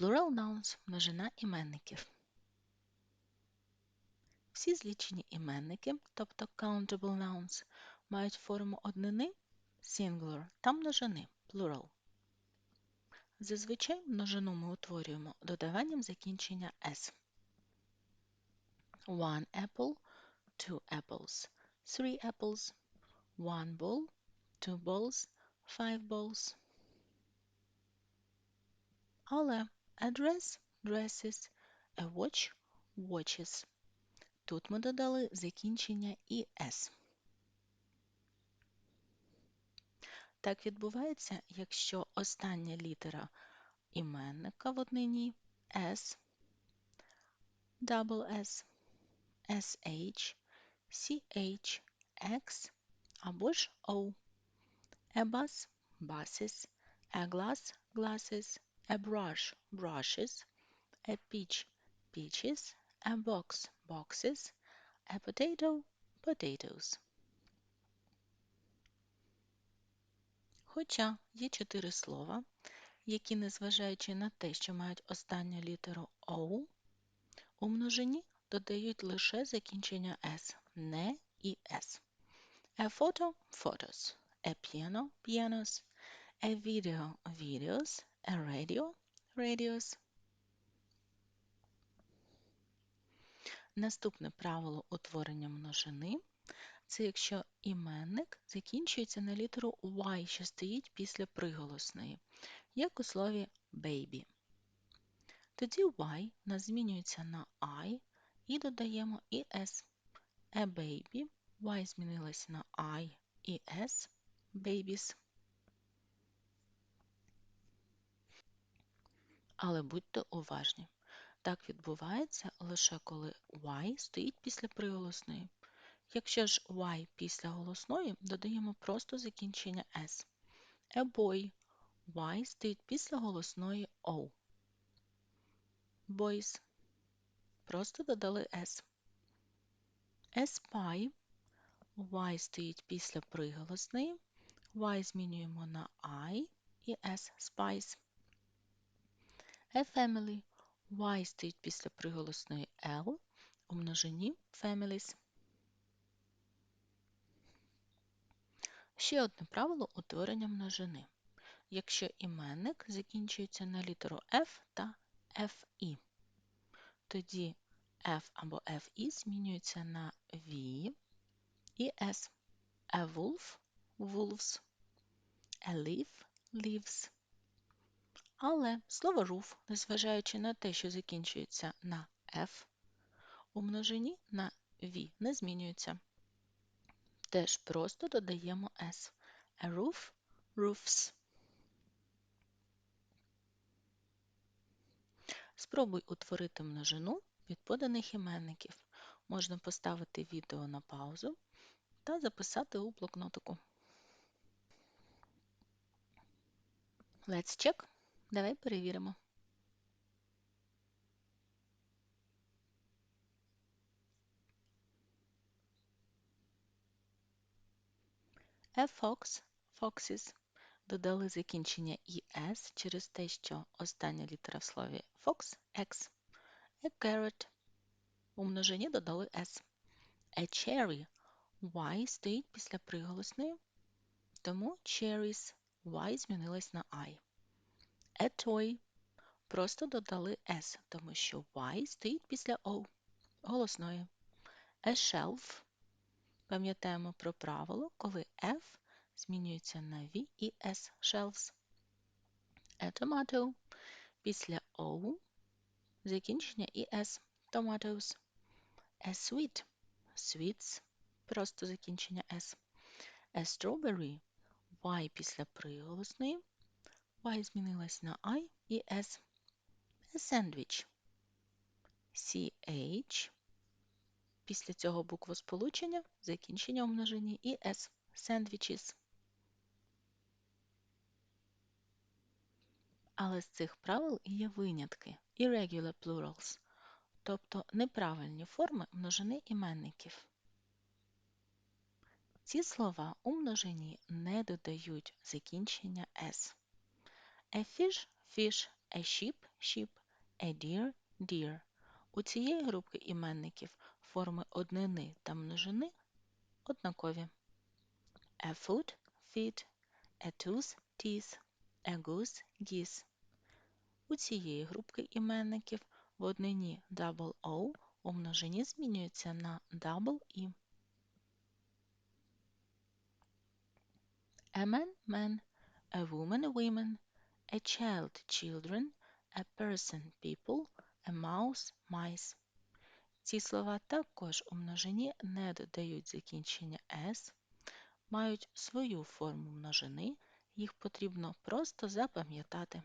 Plural nouns – множина іменників. Всі злічені іменники, тобто countable nouns, мають форму однини singular та множини plural. Зазвичай множину ми утворюємо додаванням закінчення s. One apple, two apples, three apples, one ball, two balls, five balls. Але a dress – dresses, a watch – watches. Тут ми додали закінчення «іс». Так відбувається, якщо остання літера іменника в однині S, S, SH, CH, X або ж O. A bus – buses, a glass – glasses, a brush – brushes, a peach – peaches, a box – boxes, a potato – potatoes. Хоча є чотири слова, які, незважаючи на те, що мають останню літеру O, у множині додають лише закінчення S, не і S. A photo – photos, a piano – pianos, a video – videos, a radio – radios. Наступне правило утворення множини – це якщо іменник закінчується на літеру Y, що стоїть після приголосної, як у слові baby. Тоді Y нас змінюється на I і додаємо і S. A baby, Y змінилась на I і S, babies. Але будьте уважні. Так відбувається лише коли Y стоїть після приголосної. Якщо ж Y після голосної, додаємо просто закінчення S. A boy Y стоїть після голосної O. Boys. Просто додали S. A spy Y стоїть після приголосної. Y змінюємо на I і S spies. A family Y стоїть після приголосної L у множині families. Ще одне правило утворення множини. Якщо іменник закінчується на літеру F та FE, тоді F або FE змінюється на V і S. A wolf – wolves, a leaf – leaves. Але слово roof, незважаючи на те, що закінчується на F, у множині на V не змінюється. Теж просто додаємо S. A roof – roofs. Спробуй утворити множину від поданих іменників. Можна поставити відео на паузу та записати у блокнотику. Let's check. Давай перевіримо. A fox – foxes. Додали закінчення «es» через те, що остання літера в слові fox – x. A carrot. У множині додали s. A cherry – y стоїть після приголосної, тому cherries y змінилась на I. A toy – просто додали s, тому що y стоїть після O голосної. A shelf – пам'ятаємо про правило, коли F змінюється на V і S shelves. A tomato – після O закінчення і S tomatoes. A sweet – sweets, просто закінчення S. A strawberry – Y після приголосної. Y змінилась на I і S. Sandwich – CH. Після цього буквосполучення закінчення у множині і S. Sandwiches. Але з цих правил є винятки irregular plurals, тобто неправильні форми множини іменників. Ці слова у множині не додають закінчення s. A fish – fish, a sheep – sheep, a deer – deer. У цієї групи іменників форми однини та множини однакові. A foot – feet, a tooth – teeth, a goose – geese. У цієї групки іменників в однині double O у множині змінюється на double E. A man – man, a woman – women, a child – children, a person – people, a mouse – mice. Ці слова також у множині не додають закінчення «s», мають свою форму множини, їх потрібно просто запам'ятати.